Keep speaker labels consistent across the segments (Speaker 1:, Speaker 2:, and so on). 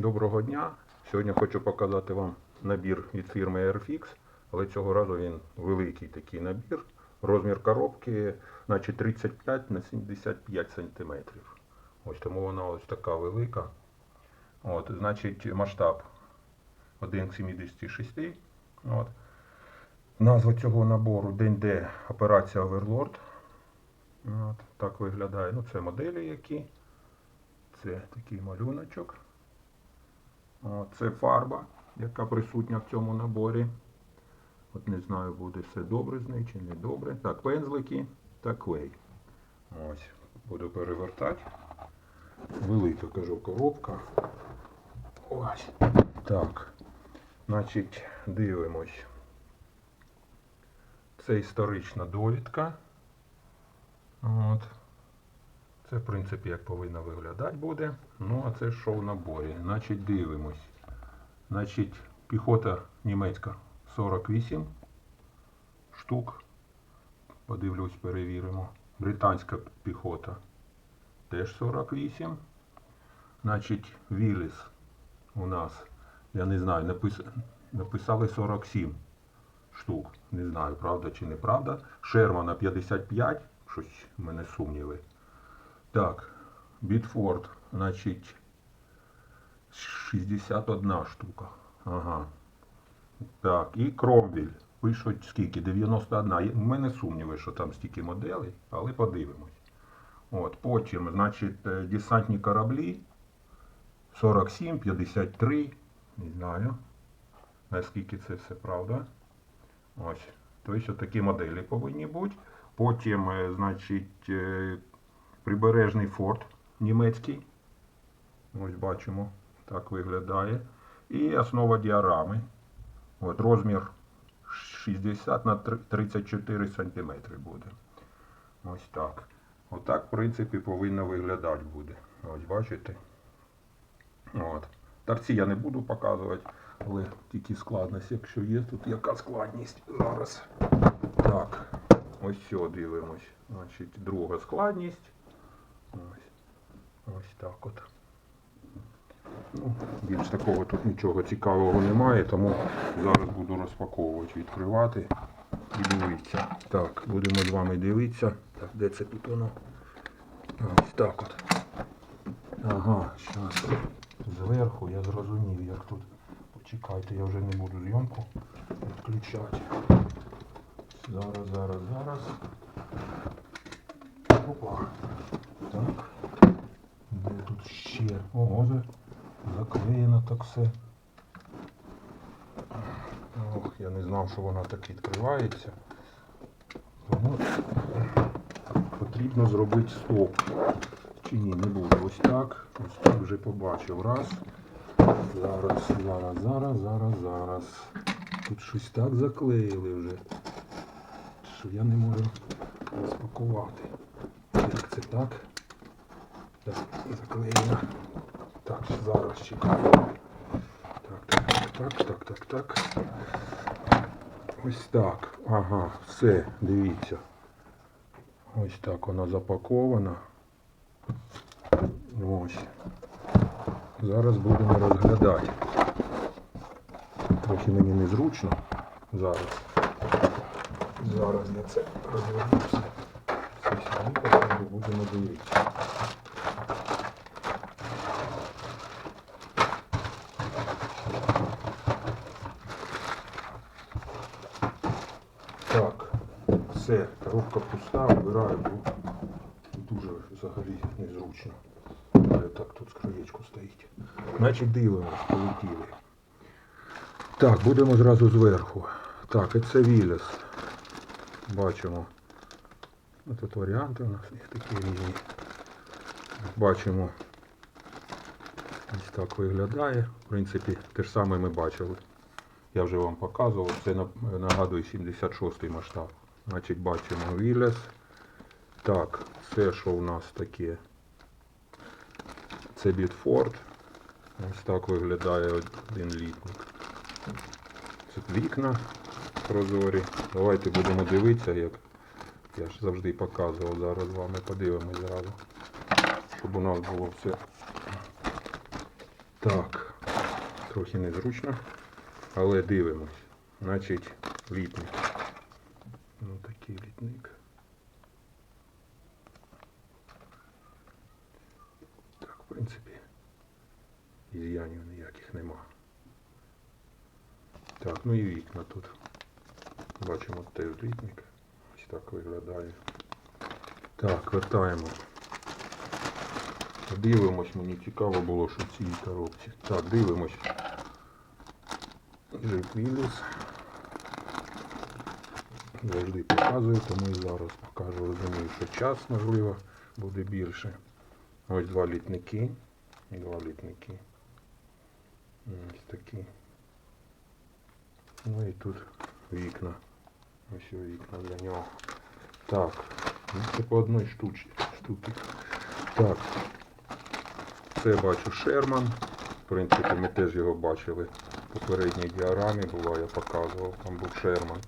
Speaker 1: Доброго дня. Сьогодні хочу показати вам набір від фірми Airfix, але цього разу він великий такий набір. Розмір коробки значить 35 на 75 см. Ось тому вона ось така велика. От, значить, масштаб 1 к 76. От. Назва цього набору День Д операція Overlord. От, так виглядає. Ну, це моделі які. Це такий малюночок. Це фарба, яка присутня в цьому наборі. От не знаю, буде все добре з нею чи не добре. Так, пензлики та клей. Ось, буду перевертати. Велика, кажу, коробка. Ось. Так. Значить, дивимось. Це історична довідка. От. Це, в принципі, як повинно виглядати буде. Ну, а це що в наборі? Значить, дивимось. Значить, піхота німецька 48 штук. Подивлюсь, перевіримо. Британська піхота теж 48. Значить, Віліс у нас, я не знаю, напис... написали 47 штук. Не знаю, правда чи неправда. Шермана 55, щось в мене сумніви. Так, Бітфорд, значить, 61 штука. Ага. Так, і Кромвіль. Пишуть скільки? 91. У мене сумніви, що там стільки моделей, але подивимось. От, потім, значить, е, десантні кораблі 47, 53. Не знаю, наскільки це все правда. Ось. Тобто такі моделі повинні бути. Потім, е, значить, е, прибережний форт німецький. Ось бачимо, так виглядає. І основа діарами. От розмір 60 на 34 см буде. Ось так. Отак, в принципі, повинно виглядати буде. Ось бачите. От. Торці я не буду показувати, але тільки складність, якщо є, тут яка складність зараз. Так, ось все дивимось. Значить, друга складність. Ось, ось так от. Ну, більш такого тут нічого цікавого немає, тому зараз буду розпаковувати, відкривати і дивитися. Так, будемо з вами дивитися. Так, де це тут воно? Ось так от. Ага, зараз. Зверху я зрозумів, як тут. Почекайте, я вже не буду зйомку відключати. Зараз, зараз, зараз. Опа. Так. Де тут ще? Ого, за- заклеєно так все. Ох, я не знав, що вона так відкривається. Тому потрібно зробити стоп. Чи ні, не буде. Ось так. Ось так вже побачив. Раз. Зараз, зараз, зараз, зараз, зараз. Тут щось так заклеїли вже, що я не можу розпакувати. Як це так? Так, заклеєно. Так, зараз чекаю. Так, так, так, так, так, так, так. Ось так. Ага, все, дивіться. Ось так вона запакована. Ось. Зараз будемо розглядати. Трохи мені незручно зараз. Зараз я це розвернуся. Це сюди будемо дивитися. Так, все, коробка пуста, вбираю, бо дуже взагалі незручно. Так тут з стоїть. Значить дивимось, полетіли. Так, будемо зразу зверху. Так, і це Вілес. Бачимо. Тут варіанти у нас їх такі різні. Бачимо. Ось так виглядає. В принципі, те ж саме ми бачили. Я вже вам показував. Це на- нагадує 76 масштаб. Значить, бачимо Вілес. Так, це що у нас таке? Це Бітфорд. Ось так виглядає один літник. Це вікна прозорі. Давайте будемо дивитися, як я ж завжди показував. Зараз з вами подивимось зразу. Щоб у нас було все. Так, Трохи незручно, але дивимось. Значить, літник. Ну такий літник. Так, в принципі, із'янів ніяких нема. Так, ну і вікна тут. Бачимо теж літник. Ось так виглядає. Так, вертаємо. Дивимось, мені цікаво було, що в цій коробці. Так, дивимось. Джип Віліс. Завжди показую, тому і зараз покажу. Розумію, що час, можливо, буде більше. Ось два літники. Два літники. Ось такі. Ну і тут вікна. Ось вікна для нього. Так. Ну, це по одній штуці. штуці. Так. Це бачу Шерман. В принципі, ми теж його бачили в попередній діарамі була, я показував, там був Шерман.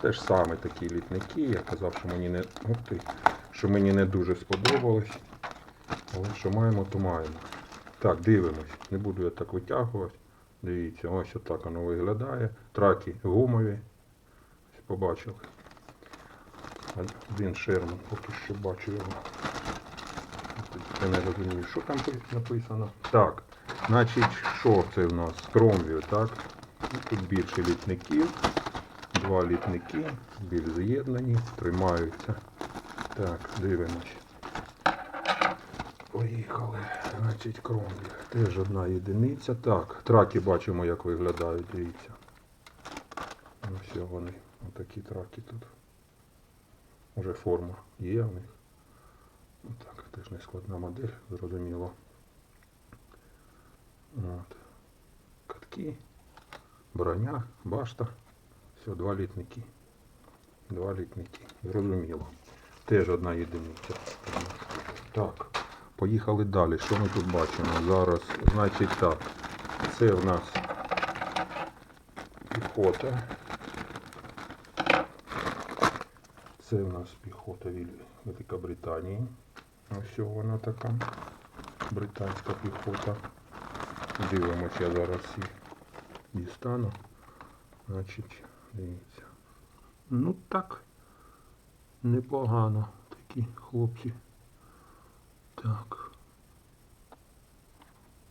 Speaker 1: Те ж саме такі літники. Я казав, що мені не, ух ти, що мені не дуже сподобалось. Але що маємо, то маємо. Так, дивимось. Не буду я так витягувати. Дивіться, ось отак воно виглядає. Траки гумові. Ось Побачили. Один Шерман, поки що бачу його. Я не розумію, що там написано. Так, значить, що це в нас? Кромвію, так? Ну, Тут більше літників. Два літники, більш з'єднані, тримаються. Так, дивимось. Поїхали. Значить, кромвію. Теж одна єдиниця. Так, траки бачимо, як виглядають, дивіться. Ну все вони. Отакі траки тут. Уже форма є в них. Ну, Так, теж не складна модель, зрозуміло. От. Катки, броня, башта. Все, два літники. Два літники. Зрозуміло. Теж одна єдиниця. Так, поїхали далі. Що ми тут бачимо? Зараз, значить так. Це в нас піхота. Це в нас піхота Великобританії. Ось вона така. Британська піхота. Дивимось, я зараз всі дістану. Значить, дивіться. Ну так. Непогано такі хлопці. Так.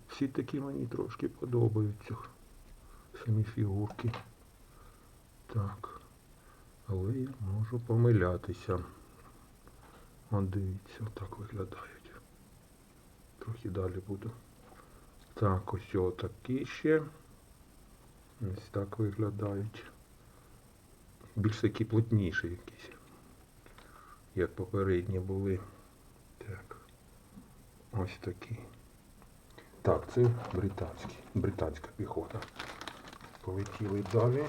Speaker 1: Всі такі мені трошки подобаються. Самі фігурки. Так. Але я можу помилятися. От дивіться, отак виглядають. Трохи далі буду. Так, ось отакі ще. Ось так виглядають. Більш такі плотніші якісь. Як попередні були. Так. Ось такі. Так, це британські. Британська піхота. Полетіли далі.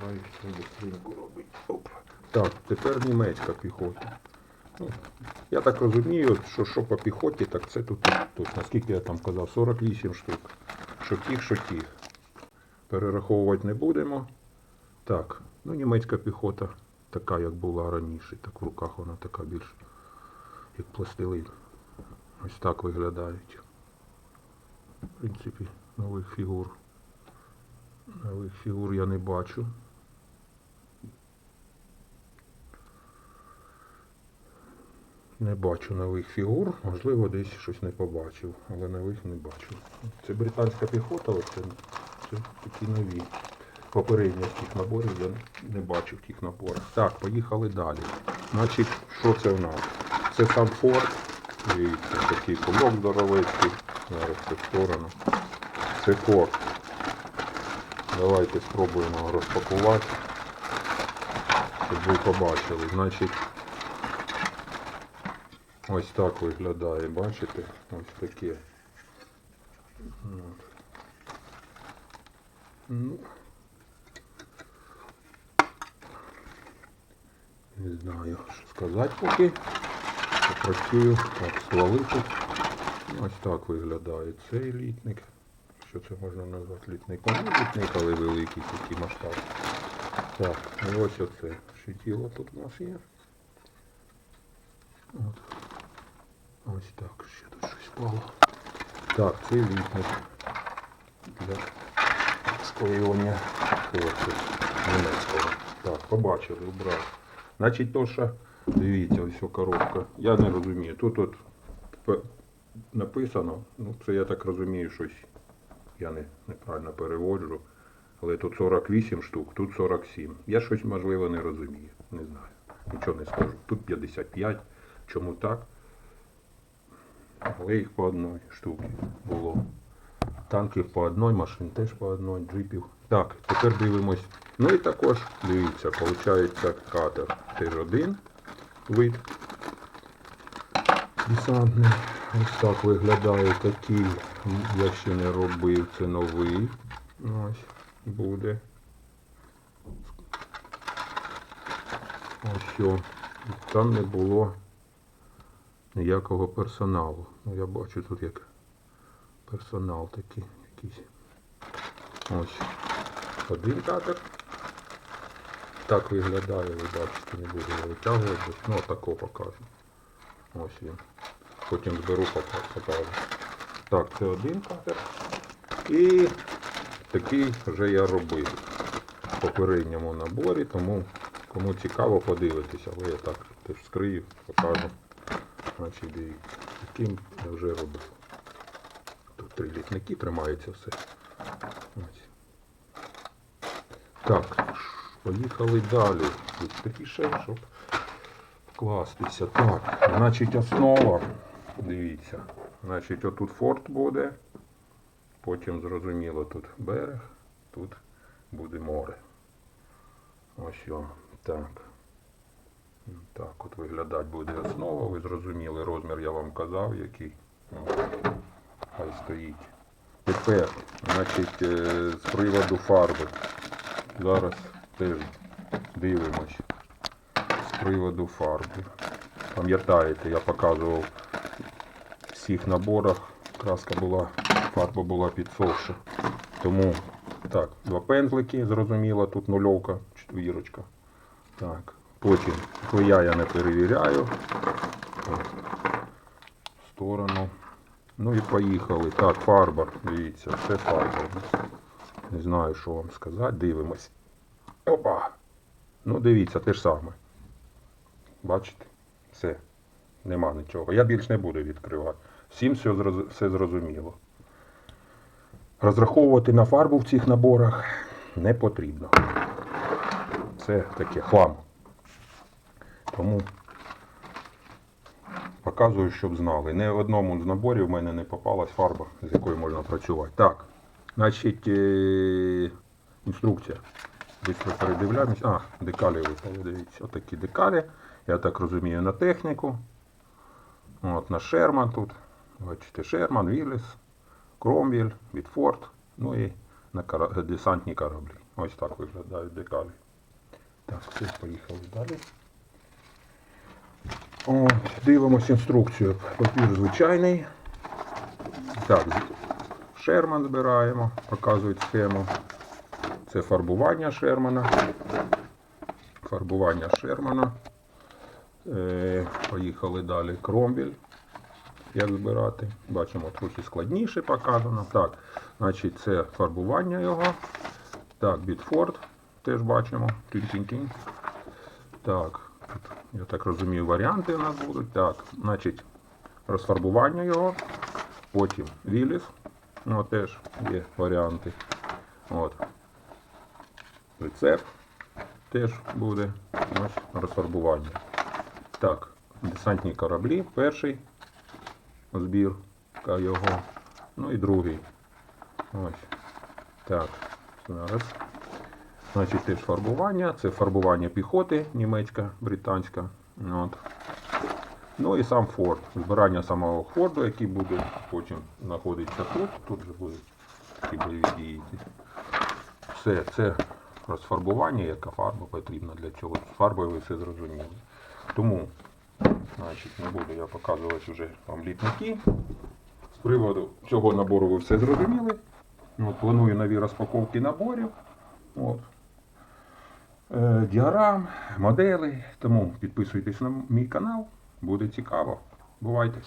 Speaker 1: Давай быстренько робить. Оп. Так, тепер німецька піхота. Ну, я так розумію, що що по піхоті, так це тут, тут, наскільки я там казав, 48 штук. Що тих, що тих. Перераховувати не будемо. Так, ну німецька піхота така, як була раніше. Так в руках вона така більш як пластилин. Ось так виглядають. В принципі, нових фігур. Нових фігур я не бачу. Не бачу нових фігур, можливо, десь щось не побачив, але нових не бачу. Це британська піхота, це, це такі нові. Попередніх тих наборів я не бачив тих наборів. Так, поїхали далі. Значить, що це в нас? Це сам Форд. Дивіться, такий кулок здоровецький. Зараз це сторону. Це Форд. Давайте спробуємо його розпакувати, щоб ви побачили. Значить, ось так виглядає, бачите? Ось таке. Ну, не знаю, що сказати поки. Так, стволи тут. Ось так виглядає цей літник. Що це можна назвати літником? Ну, літник, але великий такий масштаб. Так, і ось оце. Щитіло тут у нас є. От. Ось так, ще тут щось впало. Так, це літник. для склеювання хлопців німецького. Так, побачили, убрав. Значить, то, що дивіться, ось коробка. Я не розумію. Тут от написано, ну це я так розумію, щось я не, неправильно переводжу. Але тут 48 штук, тут 47. Я щось можливо не розумію. Не знаю. Нічого не скажу. Тут 55. Чому так? Але їх по одній штуці було. Танків по одній, машин теж по одній, джипів. Так, тепер дивимось. Ну і також, дивіться, виходить катер. Теж один вид. Десантний. Ось так виглядає такий. Я ще не робив, це новий. Ось буде. Ось що. Там не було ніякого персоналу. Ну я бачу тут як персонал такий якийсь. Ось. Один катер. Так виглядає, ви бачите, не буду його витягувати. Ну, тако покажу. Ось він. Потім зберу пока- покажу. Так, це один катер. І такий вже я робив в попередньому наборі, тому кому цікаво подивитися, але я так теж скрию, покажу. Значить, таким я вже робив. Тут три літники тримається все. Ось. Так, поїхали далі. Быстріше, щоб вкластися. Так, значить основа. Дивіться. Значить, отут форт буде. Потім зрозуміло тут берег, тут буде море. Ось о, так. Так, от виглядати буде основа. Ви зрозуміли, розмір я вам казав, який. Хай стоїть. Тепер, значить, е, з приводу фарби. Зараз теж дивимось. З приводу фарби. Пам'ятаєте, я показував в всіх наборах. Краска була, фарба була підсохша. Тому так, два пензлики, зрозуміло, тут нульовка, четвірочка. Так, потім клея я не перевіряю. В сторону. Ну і поїхали. Так, фарба, дивіться, це фарба. Не знаю, що вам сказати. Дивимось. Опа! Ну, дивіться, те ж саме. Бачите? Все. Нема нічого. Я більш не буду відкривати. Всім все, все зрозуміло. Розраховувати на фарбу в цих наборах не потрібно. Це таке хлам. Тому показую, щоб знали. Не в одному з наборів в мене не попалась фарба, з якою можна працювати. Так, значить, е- Быстро передивляємось. А, декалі випали, дивіться. Отакі декалі. Я так розумію, на техніку. От, на Шерман тут. Бачите, Шерман, Вілліс, Кромвіль, Вітфорд. Ну і на кара- десантні кораблі. Ось так виглядають декалі. Так, все, поїхали далі. От, дивимось інструкцію. Папір звичайний. Так, Шерман збираємо, показують схему. Це фарбування Шермана. Фарбування Шермана. Е, поїхали далі. Кромвіль. Як збирати. Бачимо, трохи складніше показано. Так, значить, це фарбування його. Так, Бітфорд теж бачимо. Тінь-тінь-тінь. Так, я так розумію, варіанти у нас будуть. Так, значить, розфарбування його. Потім Віліс. Ну, теж є варіанти. От. Рецепт теж буде. Ось розфарбування. Так, десантні кораблі. Перший збір його. Ну і другий. Ось. Так, зараз. Значить, теж фарбування. Це фарбування піхоти німецька, британська. От. Ну і сам форт. Збирання самого форду, який буде потім знаходиться тут. Тут же будуть бойові дії. Все, це розфарбування, яка фарба потрібна для цього. З фарбою ви все зрозуміли. Тому, значить, не буду я показувати вже вам літники. З приводу цього набору ви все зрозуміли. От, планую нові розпаковки наборів. От. Е, діаграм, модели. Тому підписуйтесь на мій канал. Буде цікаво. Бувайте!